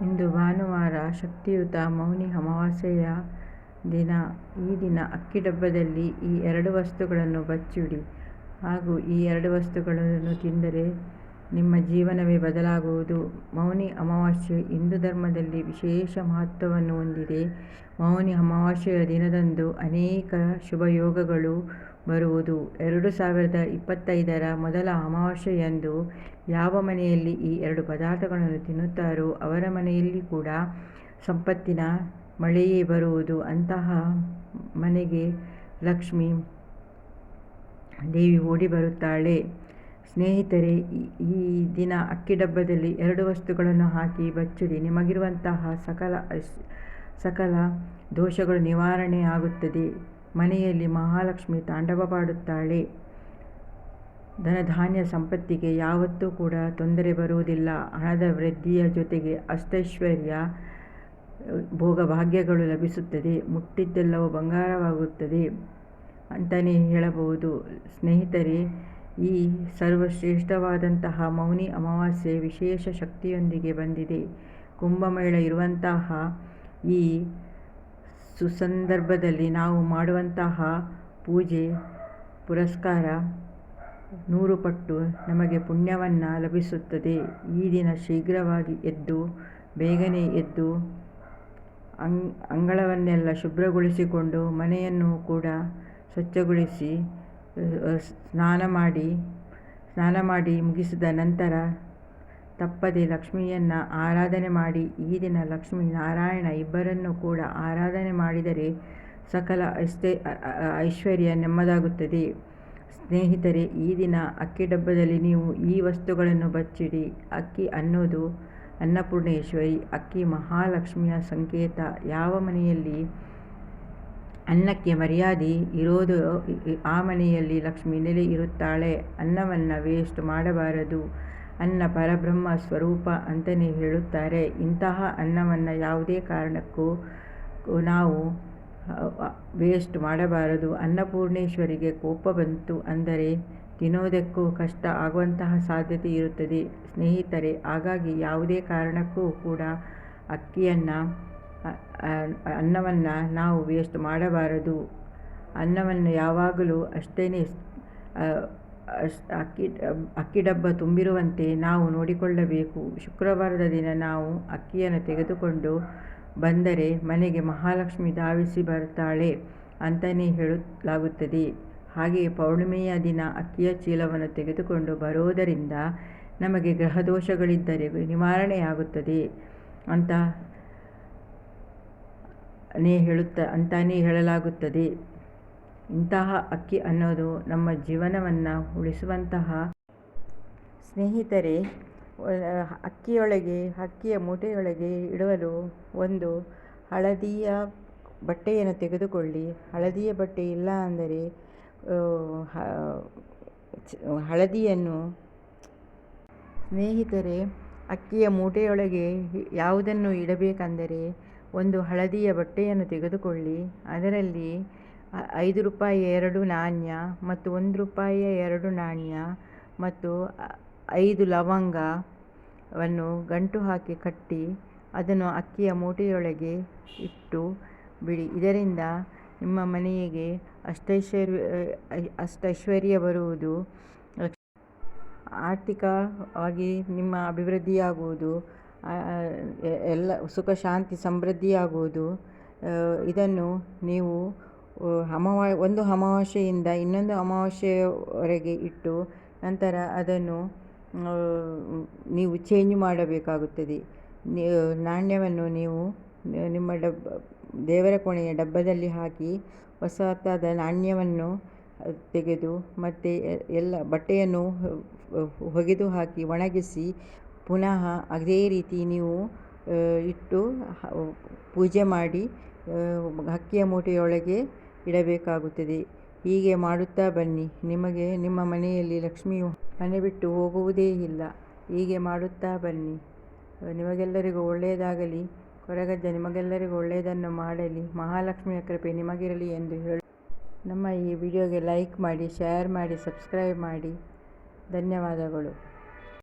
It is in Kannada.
ಇಂದು ಭಾನುವಾರ ಶಕ್ತಿಯುತ ಮೌನಿ ಅಮಾವಾಸ್ಯೆಯ ದಿನ. ಈ ದಿನ ಅಕ್ಕಿ ಡಬ್ಬದಲ್ಲಿ ಈ ಎರಡು ವಸ್ತುಗಳನ್ನು ಬಚ್ಚಿಡಿ ಹಾಗೂ ಈ ಎರಡು ವಸ್ತುಗಳನ್ನು ತಿಂದರೆ ನಿಮ್ಮ ಜೀವನವೇ ಬದಲಾಗುವುದು. ಮೌನಿ ಅಮಾವಾಸ್ಯೆ ಹಿಂದೂ ಧರ್ಮದಲ್ಲಿ ವಿಶೇಷ ಮಹತ್ವವನ್ನು ಹೊಂದಿದೆ. ಮೌನಿ ಅಮಾವಾಸ್ಯೆಯ ದಿನದಂದು ಅನೇಕ ಶುಭಯೋಗಗಳು ಬರುವುದು. ಎರಡು ಸಾವಿರದ ಇಪ್ಪತ್ತೈದರ ಮೊದಲ ಅಮಾವಾಸ್ಯೆಯಂದು ಯಾವ ಮನೆಯಲ್ಲಿ ಈ ಎರಡು ಪದಾರ್ಥಗಳನ್ನು ತಿನ್ನುತ್ತಾರೋ ಅವರ ಮನೆಯಲ್ಲಿ ಕೂಡ ಸಂಪತ್ತಿನ ಮಳೆಯೇ ಬರುವುದು. ಅಂತಹ ಮನೆಗೆ ಲಕ್ಷ್ಮೀ ದೇವಿ ಓಡಿ ಬರುತ್ತಾಳೆ. ಸ್ನೇಹಿತರೆ, ಈ ದಿನ ಅಕ್ಕಿ ಡಬ್ಬದಲ್ಲಿ ಎರಡು ವಸ್ತುಗಳನ್ನು ಹಾಕಿ ಬಚ್ಚಿಡಿ. ನಿಮಗಿರುವಂತಹ ಸಕಲ ದೋಷಗಳು ನಿವಾರಣೆ ಆಗುತ್ತದೆ. ಮನೆಯಲ್ಲಿ ಮಹಾಲಕ್ಷ್ಮಿ ತಾಂಡವವಾಡುತ್ತಾಳೆ. ಧನಧಾನ್ಯ ಸಂಪತ್ತಿಗೆ ಯಾವತ್ತೂ ಕೂಡ ತೊಂದರೆ ಬರುವುದಿಲ್ಲ. ಹಣದ ವೃದ್ಧಿಯ ಜೊತೆಗೆ ಅಷ್ಟೈಶ್ವರ್ಯ, ಭೋಗಭಾಗ್ಯಗಳು ಲಭಿಸುತ್ತದೆ. ಮುಟ್ಟಿದ್ದೆಲ್ಲವೂ ಬಂಗಾರವಾಗುತ್ತದೆ ಅಂತಲೇ ಹೇಳಬಹುದು. ಸ್ನೇಹಿತರೆ, ಈ ಸರ್ವಶ್ರೇಷ್ಠವಾದಂತಹ ಮೌನಿ ಅಮಾವಾಸ್ಯೆ ವಿಶೇಷ ಶಕ್ತಿಯೊಂದಿಗೆ ಬಂದಿದೆ. ಕುಂಭಮೇಳ ಇರುವಂತಹ ಈ ಸುಸಂದರ್ಭದಲ್ಲಿ ನಾವು ಮಾಡುವಂತಹ ಪೂಜೆ, ಪುರಸ್ಕಾರ ನೂರು ಪಟ್ಟು ನಮಗೆ ಪುಣ್ಯವನ್ನು ಲಭಿಸುತ್ತದೆ. ಈ ದಿನ ಶೀಘ್ರವಾಗಿ ಎದ್ದು, ಬೇಗನೆ ಎದ್ದು ಅಂಗಳವನ್ನೆಲ್ಲ ಶುಭ್ರಗೊಳಿಸಿಕೊಂಡು ಮನೆಯನ್ನು ಕೂಡ ಸ್ವಚ್ಛಗೊಳಿಸಿ ಸ್ನಾನ ಮಾಡಿ ಸ್ನಾನ ಮಾಡಿ ಮುಗಿಸಿದ ನಂತರ ತಪ್ಪದೆ ಲಕ್ಷ್ಮಿಯನ್ನು ಆರಾಧನೆ ಮಾಡಿ. ಈ ದಿನ ಲಕ್ಷ್ಮಿ ನಾರಾಯಣ ಇಬ್ಬರನ್ನು ಕೂಡ ಆರಾಧನೆ ಮಾಡಿದರೆ ಸಕಲ ಐಶ್ವರ್ಯ ನೆಮ್ಮದಾಗುತ್ತದೆ ಸ್ನೇಹಿತರೆ, ಈ ದಿನ ಅಕ್ಕಿ ಡಬ್ಬದಲ್ಲಿ ನೀವು ಈ ವಸ್ತುಗಳನ್ನು ಬಚ್ಚಿಡಿ. ಅಕ್ಕಿ ಅನ್ನೋದು ಅನ್ನಪೂರ್ಣೇಶ್ವರಿ. ಅಕ್ಕಿ ಮಹಾಲಕ್ಷ್ಮಿಯ ಸಂಕೇತ. ಯಾವ ಮನೆಯಲ್ಲಿ ಅನ್ನಕ್ಕೆ ಮರ್ಯಾದೆ ಇರೋದು ಆ ಮನೆಯಲ್ಲಿ ಲಕ್ಷ್ಮಿ ನೆಲೆ ಇರುತ್ತಾಳೆ. ಅನ್ನವನ್ನು ವೇಸ್ಟ್ ಮಾಡಬಾರದು. ಅನ್ನ ಪರಬ್ರಹ್ಮ ಸ್ವರೂಪ ಅಂತಲೇ ಹೇಳುತ್ತಾರೆ. ಇಂತಹ ಅನ್ನವನ್ನು ಯಾವುದೇ ಕಾರಣಕ್ಕೂ ನಾವು ವೇಸ್ಟ್ ಮಾಡಬಾರದು. ಅನ್ನಪೂರ್ಣೇಶ್ವರಿಗೆ ಕೋಪ ಬಂತು ಅಂದರೆ ತಿನ್ನೋದಕ್ಕೂ ಕಷ್ಟ ಆಗುವಂತಹ ಸಾಧ್ಯತೆ ಇರುತ್ತದೆ ಸ್ನೇಹಿತರೆ. ಹಾಗಾಗಿ ಯಾವುದೇ ಕಾರಣಕ್ಕೂ ಕೂಡ ಅಕ್ಕಿಯನ್ನು ಅನ್ನವನ್ನು ನಾವು ವೇಸ್ಟ್ ಮಾಡಬಾರದು. ಅನ್ನವನ್ನು ಯಾವಾಗಲೂ ಅಷ್ಟೇನೇ ಅಕ್ಕಿ ಅಕ್ಕಿ ಡಬ್ಬ ತುಂಬಿರುವಂತೆ ನಾವು ನೋಡಿಕೊಳ್ಳಬೇಕು. ಶುಕ್ರವಾರದ ದಿನ ನಾವು ಅಕ್ಕಿಯನ್ನು ತೆಗೆದುಕೊಂಡು ಬಂದರೆ ಮನೆಗೆ ಮಹಾಲಕ್ಷ್ಮಿ ಧಾವಿಸಿ ಬರ್ತಾಳೆ ಅಂತಲೇ ಹೇಳಲಾಗುತ್ತದೆ. ಹಾಗೆಯೇ ಪೌರ್ಣಿಮೆಯ ದಿನ ಅಕ್ಕಿಯ ಚೀಲವನ್ನು ತೆಗೆದುಕೊಂಡು ಬರೋದರಿಂದ ನಮಗೆ ಗ್ರಹದೋಷಗಳಿದ್ದರೆ ನಿವಾರಣೆಯಾಗುತ್ತದೆ ಅಂತಲೇ ಹೇಳಲಾಗುತ್ತದೆ. ಇಂತಹ ಅಕ್ಕಿ ಅನ್ನೋದು ನಮ್ಮ ಜೀವನವನ್ನು ಉಳಿಸುವಂತಹ ಸ್ನೇಹಿತರೆ, ಅಕ್ಕಿಯೊಳಗೆ ಅಕ್ಕಿಯ ಮೂಟೆಯೊಳಗೆ ಇಡಲು ಒಂದು ಹಳದಿಯ ಬಟ್ಟೆಯನ್ನು ತೆಗೆದುಕೊಳ್ಳಿ. ಹಳದಿಯ ಬಟ್ಟೆ ಇಲ್ಲ ಅಂದರೆ ಹಳದಿಯನ್ನು ಸ್ನೇಹಿತರೆ, ಅಕ್ಕಿಯ ಮೂಟೆಯೊಳಗೆ ಯಾವುದನ್ನು ಇಡಬೇಕೆಂದರೆ ಒಂದು ಹಳದಿಯ ಬಟ್ಟೆಯನ್ನು ತೆಗೆದುಕೊಳ್ಳಿ. ಅದರಲ್ಲಿ ಐದು ರೂಪಾಯಿಯ ಎರಡು ನಾಣ್ಯ ಮತ್ತು ಒಂದು ರೂಪಾಯಿಯ ಎರಡು ನಾಣ್ಯ ಮತ್ತು ಐದು ಲವಂಗವನ್ನು ಗಂಟು ಹಾಕಿ ಕಟ್ಟಿ ಅದನ್ನು ಅಕ್ಕಿಯ ಮೂಟೆಯೊಳಗೆ ಇಟ್ಟು ಬಿಡಿ. ಇದರಿಂದ ನಿಮ್ಮ ಮನೆಗೆ ಅಷ್ಟೈಶ್ವರ್ಯ ಬರುವುದು. ಆರ್ಥಿಕವಾಗಿ ನಿಮ್ಮ ಅಭಿವೃದ್ಧಿಯಾಗುವುದು. ಎಲ್ಲ ಸುಖ, ಶಾಂತಿ, ಸಮೃದ್ಧಿಯಾಗುವುದು. ಇದನ್ನು ನೀವು ಒಂದು ಅಮಾವಾಸ್ಯೆಯಿಂದ ಇನ್ನೊಂದು ಅಮಾವಾಸ್ಯೆಯವರೆಗೆ ಇಟ್ಟು ನಂತರ ಅದನ್ನು ನೀವು ಚೇಂಜ್ ಮಾಡಬೇಕಾಗುತ್ತದೆ. ನಾಣ್ಯವನ್ನು ನೀವು ನಿಮ್ಮ ಡಬ್ಬ ದೇವರ ಕೋಣೆಯ ಡಬ್ಬದಲ್ಲಿ ಹಾಕಿ ಹೊಸತಾದ ನಾಣ್ಯವನ್ನು ತೆಗೆದು ಮತ್ತೆ ಎಲ್ಲ ಬಟ್ಟೆಯನ್ನು ಒಗೆದು ಹಾಕಿ ಒಣಗಿಸಿ ಪುನಃ ಅದೇ ರೀತಿ ನೀವು ಇಟ್ಟು ಪೂಜೆ ಮಾಡಿ ಅಕ್ಕಿಯ ಮೂಟೆಯೊಳಗೆ ಇಡಬೇಕಾಗುತ್ತದೆ. ಹೀಗೆ ಮಾಡುತ್ತಾ ಬನ್ನಿ. ನಿಮಗೆ ನಿಮ್ಮ ಮನೆಯಲ್ಲಿ ಲಕ್ಷ್ಮಿಯು ಮನೆ ಬಿಟ್ಟು ಹೋಗುವುದೇ ಇಲ್ಲ. ಹೀಗೆ ಮಾಡುತ್ತಾ ಬನ್ನಿ. ನಿಮಗೆಲ್ಲರಿಗೂ ಒಳ್ಳೆಯದಾಗಲಿ. ಕೊರಗಜ್ಜ ನಿಮಗೆಲ್ಲರಿಗೂ ಒಳ್ಳೆಯದನ್ನು ಮಾಡಲಿ. ಮಹಾಲಕ್ಷ್ಮಿಯ ಕೃಪೆ ನಿಮಗಿರಲಿ ಎಂದು ಹೇಳಿ ನಮ್ಮ ಈ ವಿಡಿಯೋಗೆ ಲೈಕ್ ಮಾಡಿ, ಶೇರ್ ಮಾಡಿ, ಸಬ್ಸ್ಕ್ರೈಬ್ ಮಾಡಿ. ಧನ್ಯವಾದಗಳು.